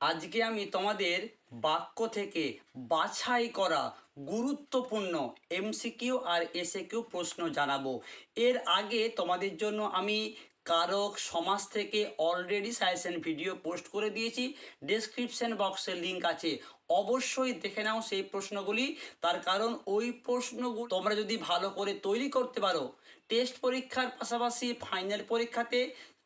আজকে আমি তোমাদের বাক্য থেকে বাছাই করা গুরুত্বপূর্ণ এমসিকিউ আর এসএকিউ প্রশ্ন জানাব। এর আগে তোমাদের জন্য আমি কারক সমাজ থেকে অলরেডি সাজেশন ভিডিও পোস্ট করে দিয়েছি। ডেসক্রিপশন বক্সে লিঙ্ক আছে। অবশ্যই দেখে নাও সেই প্রশ্নগুলি। তার কারণ ওই প্রশ্নগুলো তোমরা যদি ভালো করে তৈরি করতে পারো টেস্ট পরীক্ষার পাশাপাশি ফাইনাল পরীক্ষাতে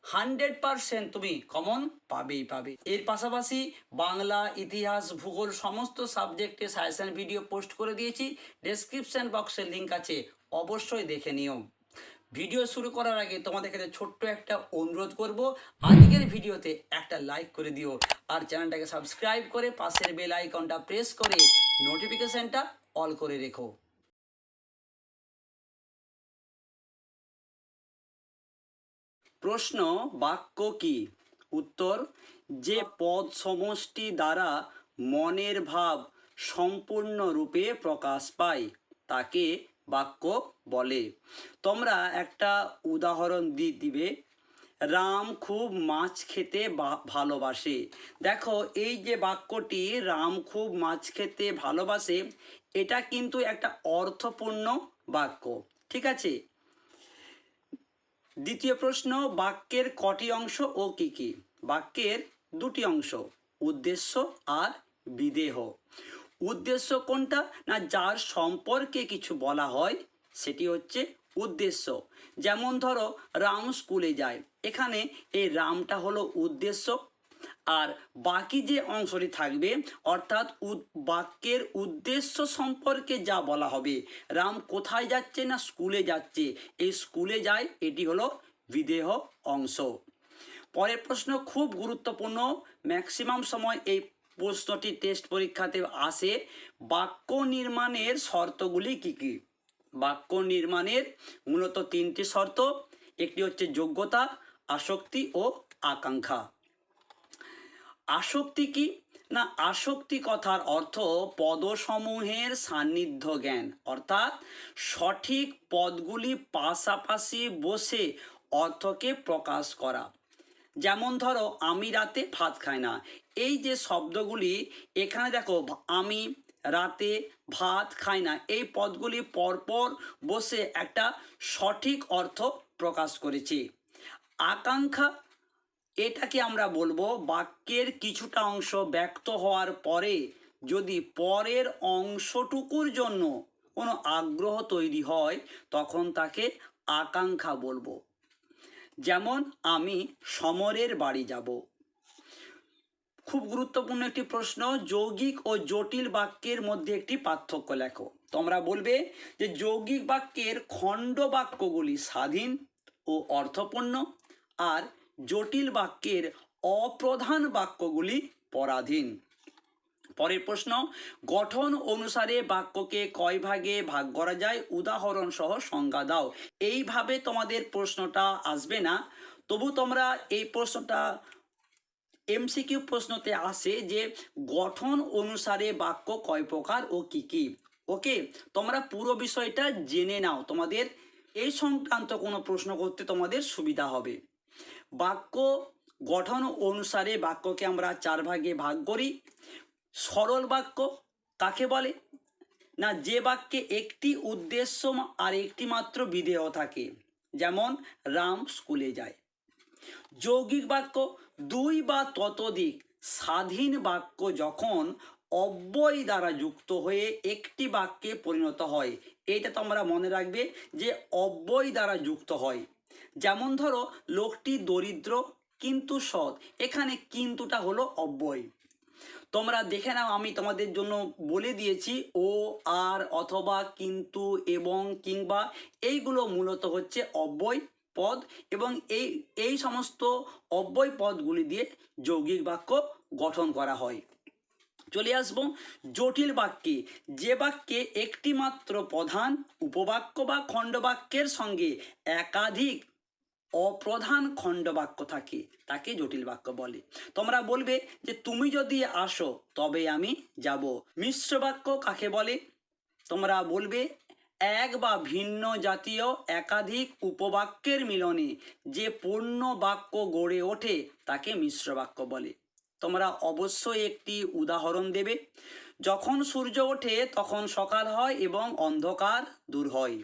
হান্ড্রেড পারসেন্ট তুমি কমন পাবেই পাবে এর পাশাপাশি বাংলা, ইতিহাস, ভূগোল, সমস্ত সাবজেক্টে সাজেশন ভিডিও পোস্ট করে দিয়েছি। ডেসক্রিপশন বক্সের লিঙ্ক আছে, অবশ্যই দেখে নিও। ভিডিও শুরু করার আগে তোমাদের কাছে ছোট্ট একটা অনুরোধ করব, আজকের ভিডিওতে একটা লাইক করে দিও। আর চ্যানেলটাকে সাবস্ক্রাইব করে পাশের বেল আইকনটা প্রেস করে নোটিফিকেশনটা অল করে রেখো। প্রশ্ন, বাক্য কি? উত্তর, যে পদ সমষ্টি দ্বারা মনের ভাব সম্পূর্ণরূপে প্রকাশ পায়, তাকে বাক্য বলে। তোমরা একটা উদাহরণ দি, দিবে। রাম খুব মাছ খেতে ভালোবাসে। দেখো, এই যে বাক্যটি, রাম খুব মাছ খেতে ভালোবাসে, এটা কিন্তু একটা অর্থপূর্ণ বাক্য, ঠিক আছে? দ্বিতীয় প্রশ্ন, বাক্যের কটি অংশ ও কি কি? বাক্যের দুটি অংশ, উদ্দেশ্য আর বিদেহ। উদ্দেশ্য কোনটা না যার সম্পর্কে কিছু বলা হয়, সেটি হচ্ছে উদ্দেশ্য। যেমন ধরো, রাম স্কুলে যায়। এখানে এই রামটা হলো উদ্দেশ্য আর বাকি যে অংশটি থাকবে, অর্থাৎ বাক্যের উদ্দেশ্য সম্পর্কে যা বলা হবে, রাম কোথায় যাচ্ছে না স্কুলে যাচ্ছে, এই স্কুলে যায়, এটি হলো বিদেহ অংশ। পরের প্রশ্ন খুব গুরুত্বপূর্ণ ম্যাক্সিমাম সময় এই প্রশ্নটি টেস্ট পরীক্ষাতে আসে, বাক্য নির্মাণের শর্তগুলি কি কি? বাক্য নির্মাণের মূলত তিনটি শর্ত, একটি হচ্ছে যোগ্যতা, আসক্তি ও আকাঙ্ক্ষা। আসক্তি কি? না, আসক্তি কথার অর্থ পদসমূহের সান্নিধ্য জ্ঞান। অর্থাৎ সঠিক পদগুলি পাশাপাশি বসে অর্থকে প্রকাশ করা। যেমন ধরো, আমি রাতে ভাত খাই না। এই যে শব্দগুলি, এখানে দেখো, আমি রাতে ভাত খাই না। এই পদগুলি পরপর বসে একটা সঠিক অর্থ প্রকাশ করেছি। আকাঙ্ক্ষা এটাকে আমরা বলব বাক্যের কিছুটা অংশ ব্যক্ত হওয়ার পরে যদি পরের অংশটুকুর জন্য কোনো আগ্রহ তৈরি হয়, তখন তাকে আকাঙ্ক্ষা বলব। যেমন, আমি সমরের বাড়ি যাব। খুব গুরুত্বপূর্ণ একটি প্রশ্ন, যৌগিক ও জটিল বাক্যের মধ্যে একটি পার্থক্য লেখো। তোমরা বলবে যে, যৌগিক বাক্যের খণ্ড বাক্যগুলি স্বাধীন ও অর্থপূর্ণ, আর জটিল বাক্যের অপ্রধান বাক্যগুলি পরাধীন। পরের প্রশ্ন, গঠন অনুসারে বাক্যকে কয় ভাগে ভাগ করা যায়? উদাহরণ সহ সংজ্ঞা দাও। এইভাবে তোমাদের প্রশ্নটা আসবে না। তবু তোমরা এই প্রশ্নটা, এমসিকিউ প্রশ্নতে আসে যে গঠন অনুসারে বাক্য কয় প্রকার ও কি কি। ওকে? তোমরা পুরো বিষয়টা জেনে নাও। তোমাদের এই সংক্রান্ত কোনো প্রশ্ন করতে তোমাদের সুবিধা হবে। বাক্য গঠন অনুসারে বাক্যকে আমরা চার ভাগে ভাগ করি। সরল বাক্য কাকে বলে? না, যে বাক্যে একটি উদ্দেশ্য আর একটি মাত্র বিধেয় থাকে, যেমন রাম স্কুলে যায়। যৌগিক বাক্য দুই বা ততোধিক স্বাধীন বাক্য যখন অব্যয় দ্বারা যুক্ত হয়ে একটি বাক্যে পরিণত হয় এটা তোমরা মনে রাখবে যে অব্যয় দ্বারা যুক্ত হয়। যেমন ধরো, লোকটি দরিদ্র কিন্তু সৎ। এখানে কিন্তুটা হলো অব্যয়। তোমরা দেখে নাও, আমি তোমাদের জন্য বলে দিয়েছি, ও, আর, অথবা, কিন্তু, এবং, কিংবা, এইগুলো মূলত হচ্ছে অব্যয় পদ এবং এই এই সমস্ত অব্যয় পদগুলি দিয়ে যৌগিক বাক্য গঠন করা হয়। চলে আসব। জটিল বাক্যে। যে বাক্যে একটি মাত্র প্রধান উপবাক্য বা খণ্ডবাক্যের সঙ্গে একাধিক অপ্রধান খণ্ডবাক্য থাকে, তাকে জটিল বাক্য বলে। তোমরা বলবে যে, তুমি যদি আসো, তবে আমি যাব। মিশ্র বাক্য কাকে বলে? তোমরা বলবে, এক বা ভিন্ন জাতীয় একাধিক উপবাক্যের মিলনে যে পূর্ণ বাক্য গড়ে ওঠে, তাকে মিশ্র বাক্য বলে। তোমরা অবশ্যই একটি উদাহরণ দেবে। যখন সূর্য ওঠে, তখন সকাল হয় এবং অন্ধকার দূর হয়।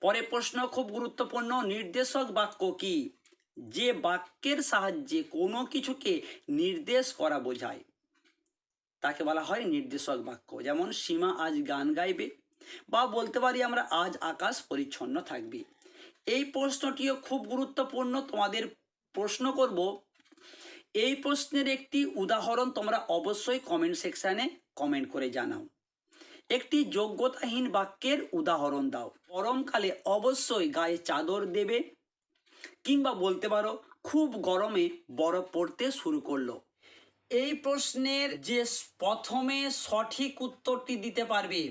পরে প্রশ্ন খুব গুরুত্বপূর্ণ, নির্দেশক বাক্য কি? যে বাক্যের সাহায্যে কোনো কিছুকে নির্দেশ করা বোঝায়। তাকে বলা হয় নির্দেশক বাক্য। যেমন, সীমা আজ গান গাইবে বা বলতে পারি আমরা, আজ আকাশ পরিচ্ছন্ন থাকবে। এই প্রশ্নটিও খুব গুরুত্বপূর্ণ। তোমাদের প্রশ্ন করব এই প্রশ্নের একটি উদাহরণ তোমরা অবশ্যই কমেন্ট সেকশানে কমেন্ট করে জানাও। একটি যোগ্যতাহীন বাক্যের উদাহরণ দাও। গরমকালে অবশ্যই গায়ে চাদর দেবে কিংবা বলতে পারো, খুব গরমে বরফ পড়তে শুরু করল। এই প্রশ্নের যে প্রথমে সঠিক উত্তরটি দিতে পারবে,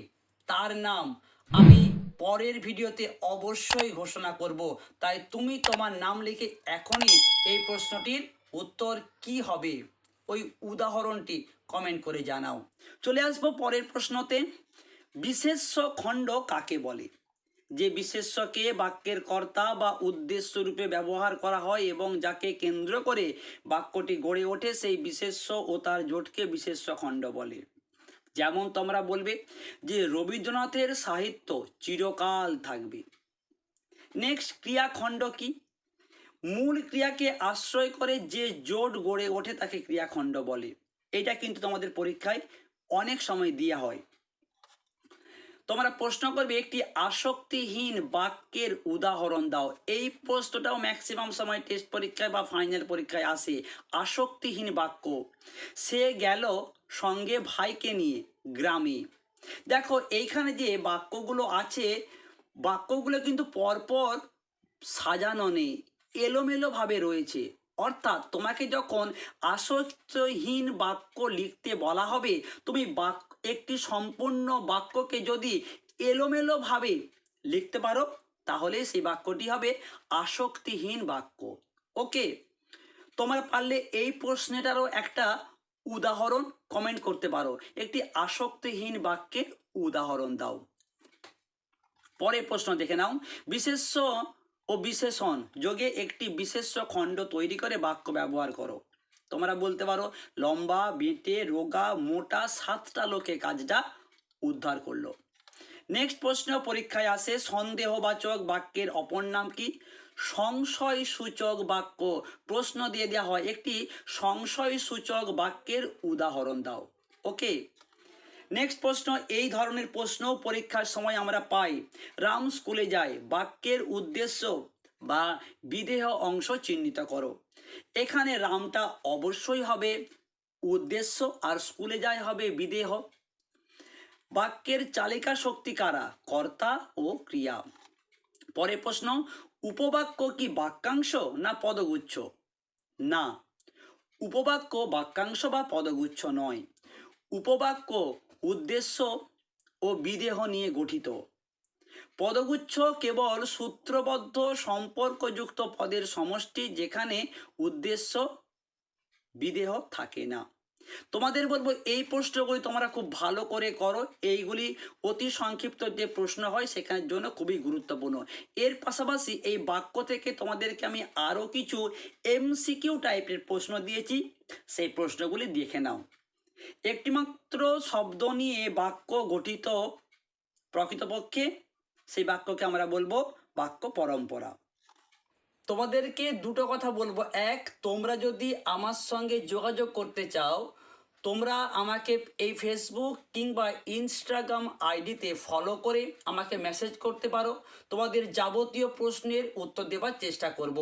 তার নাম আমি পরের ভিডিওতে অবশ্যই ঘোষণা করব। তাই তুমি তোমার নাম লিখে এখনই এই প্রশ্নটির উত্তর কি হবে? ওই উদাহরণটি কমেন্ট করে জানাও। চলে আসব পরের প্রশ্নতে। বিশেষ্য খণ্ড কাকে বলে? যে বিশেষ্যকে বাক্যের কর্তা বা উদ্দেশ্য রূপে ব্যবহার করা হয় এবং যাকে কেন্দ্র করে বাক্যটি গড়ে ওঠে, সেই বিশেষ্য ও তার জোটকে বিশেষ্য খণ্ড বলে। যেমন তোমরা বলবে যে রবীন্দ্রনাথের সাহিত্য চিরকাল থাকবে। নেক্সট ক্রিয়াখণ্ড কি? মূল ক্রিয়াকে আশ্রয় করে যে জোট গড়ে ওঠে তাকে ক্রিয়াখণ্ড বলে। এটা কিন্তু তোমাদের পরীক্ষায় অনেক সময় দেওয়া হয়। তোমরা প্রশ্ন করবে, একটি আসক্তিহীন বাক্যের উদাহরণ দাও। এই প্রশ্নটাও ম্যাক্সিমাম সময় টেস্ট পরীক্ষায় বা ফাইনাল পরীক্ষায় আসে। আসক্তিহীন বাক্য। সে গেল সঙ্গে ভাইকে নিয়ে গ্রামে। দেখো, এইখানে যে বাক্যগুলো আছে, বাক্যগুলো কিন্তু পরপর সাজানো নেই। এলোমেলোভাবে রয়েছে। অর্থাৎ তোমাকে যখন আসক্তহীন বাক্য লিখতে বলা হবে, তুমি বাক্য একটি সম্পূর্ণ বাক্যকে যদি এলোমেলোভাবে লিখতে পারো, তাহলে সেই বাক্যটি হবে আসক্তিহীন বাক্য। ওকে? তোমার পারলে এই প্রশ্নটারও একটা উদাহরণ কমেন্ট করতে পারো। একটি আসক্তিহীন বাক্যের উদাহরণ দাও। পরের প্রশ্ন দেখে নাও। বিশেষ্য ও বিশেষণ যোগে একটি বিশেষ্য খণ্ড তৈরি করে বাক্য ব্যবহার করো। তোমরা বলতে পারো, লম্বা, বেঁটে, রোগা, মোটা সাতটা লোকে কাজটা উদ্ধার করল। নেক্সট প্রশ্ন পরীক্ষায় আসে, সন্দেহবাচক বাক্যের অপর নাম কি? সংশয় সূচক বাক্য। প্রশ্ন দিয়ে দেওয়া হয়, একটি সংশয় সূচক বাক্যের উদাহরণ দাও। ওকে নেক্সট প্রশ্ন, এই ধরনের প্রশ্ন পরীক্ষার সময় আমরা পাই। রাম স্কুলে যায়, বাক্যের উদ্দেশ্য বা বিদেহ অংশ চিহ্নিত করো। এখানে রামটা অবশ্যই হবে উদ্দেশ্য আর স্কুলে যায় হবে বিদেহ। বাক্যের চালিকা শক্তি কারা? কর্তা ও ক্রিয়া। পরে প্রশ্ন, উপবাক্য কি বাক্যাংশ না পদগুচ্ছ? না, উপবাক্য, বাক্যাংশ বা পদগুচ্ছ নয়। উপবাক্য উদ্দেশ্য ও বিদেহ নিয়ে গঠিত। পদগুচ্ছ কেবল সূত্রবদ্ধ সম্পর্কযুক্ত পদের সমষ্টি যেখানে উদ্দেশ্য, বিদেহ থাকে না। তোমাদের বলব, এই প্রশ্নগুলি তোমরা খুব ভালো করে করো। এইগুলি অতি সংক্ষিপ্ত যে প্রশ্ন হয় সেখানের জন্য খুবই গুরুত্বপূর্ণ। এর পাশাপাশি এই বাক্য থেকে তোমাদেরকে আমি আরও কিছু এমসিকিউ টাইপের প্রশ্ন দিয়েছি। সেই প্রশ্নগুলি দেখে নাও। একটিমাত্র শব্দ নিয়ে বাক্য গঠিত প্রকৃতপক্ষে, সেই বাক্যকে আমরা বলব বাক্য পরম্পরা। তোমাদেরকে দুটো কথা বলব। এক, তোমরা যদি আমার সঙ্গে যোগাযোগ করতে চাও, তোমরা আমাকে এই ফেসবুক কিংবা ইনস্টাগ্রাম আইডিতে ফলো করে আমাকে মেসেজ করতে পারো। তোমাদের যাবতীয় প্রশ্নের উত্তর দেওয়ার চেষ্টা করব।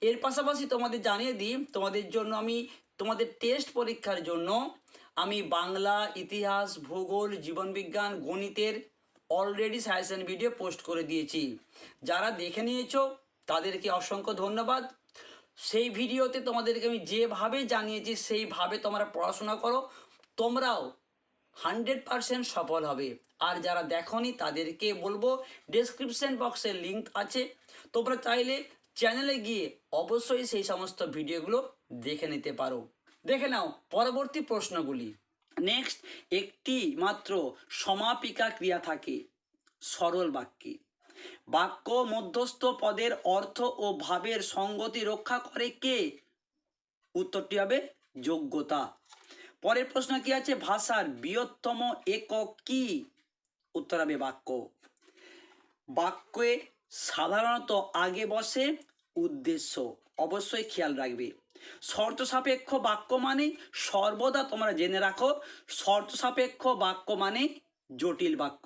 এর পাশাপাশি তোমাদের জানিয়ে দিই, তোমাদের জন্য আমি তোমাদের টেস্ট পরীক্ষার জন্য আমি বাংলা ইতিহাস, ভূগোল, জীবনবিজ্ঞান, গণিতের অলরেডি সাজেশন ভিডিও পোস্ট করে দিয়েছি। যারা দেখে নিয়েছো, তাদেরকে অসংখ্য ধন্যবাদ। সেই ভিডিওতে তোমাদেরকে আমি যেভাবে জানিয়েছি, সেইভাবে তোমরা পড়াশোনা করো, তোমরাও হান্ড্রেড পারসেন্ট সফল হবে। আর যারা দেখনি, তাদেরকে বলব ডেসক্রিপশন বক্সে লিঙ্ক আছে। তোমরা চাইলে চ্যানেলে গিয়ে অবশ্যই সেই সমস্ত ভিডিওগুলো দেখে নিতে পারো। দেখে নাও পরবর্তী প্রশ্নগুলি। নেক্সট একটি মাত্র সমাপিকা ক্রিয়া থাকে, সরল বাক্যে। বাক্য মধ্যস্থ পদের অর্থ ও ভাবের সঙ্গতি রক্ষা করে কে? উত্তরটি হবে যোগ্যতা। পরের প্রশ্ন কি আছে? ভাষার বৃহত্তম একক কি? উত্তর হবে বাক্য। বাক্যে সাধারণত আগে বসে উদ্দেশ্য, অবশ্যই খেয়াল রাখবে। শর্ত সাপেক্ষ বাক্য মানে সর্বদা তোমরা জেনে রাখো শর্ত সাপেক্ষ বাক্য মানে জটিল বাক্য।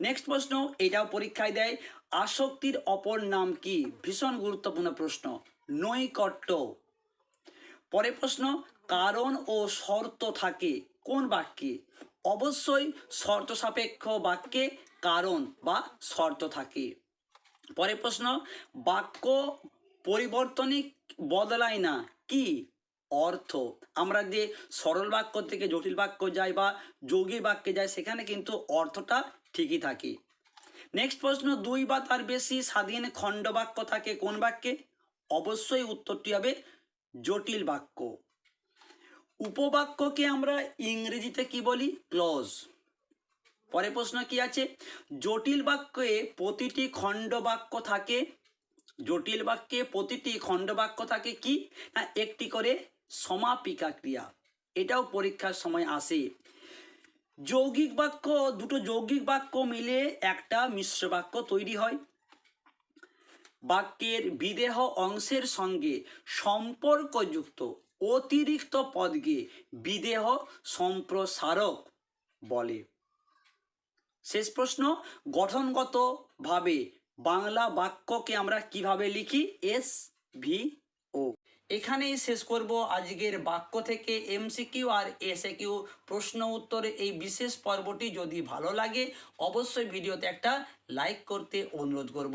নেক্সট প্রশ্ন, এটাও পরীক্ষায় দেয়, আসক্তির অপর নাম কি? ভীষণ গুরুত্বপূর্ণ প্রশ্ন, নৈকট্য। পরে প্রশ্ন, কারণ ও শর্ত থাকে, কোন বাক্যে? অবশ্যই শর্ত সাপেক্ষ বাক্যে কারণ বা শর্ত থাকে। পরে প্রশ্ন, বাক্য পরিবর্তনই বদলায় না। কি? অর্থ। আমরা যে সরল বাক্য থেকে জটিল বাক্য যাই বা যৌগিক বাক্যে যাই, সেখানে কিন্তু অর্থটা ঠিকই থাকে। নেক্সট প্রশ্ন, দুই বা তার বেশি স্বাধীন খণ্ড বাক্য থাকে কোন বাক্যে? অবশ্যই উত্তরটি হবে জটিল বাক্য। উপবাক্যকে আমরা ইংরেজিতে কি বলি? ক্লজ। পরে প্রশ্ন কি আছে? জটিল বাক্যে প্রতিটি খণ্ড বাক্য থাকে জটিল বাক্যে প্রতিটি খণ্ড বাক্য থাকে কি? না, একটি করে সমাপিকা ক্রিয়া। এটাও পরীক্ষার সময় আসে। যৌগিক বাক্য, দুটো যৌগিক বাক্য মিলে একটা মিশ্র বাক্য তৈরি হয়। বাক্যের বিদেহ অংশের সঙ্গে সম্পর্কযুক্ত অতিরিক্ত পদকে বিদেহ সম্প্রসারক বলে। শেষ প্রশ্ন, গঠনগতভাবে বাংলা বাক্যকে আমরা কীভাবে লিখি? এস ভি ও এখানেই শেষ করব আজকের বাক্য থেকে এমসিকিউ আর এস কিউ প্রশ্ন উত্তরে। এই বিশেষ পর্বটি যদি ভালো লাগে, অবশ্যই ভিডিওতে একটা লাইক করতে অনুরোধ করব।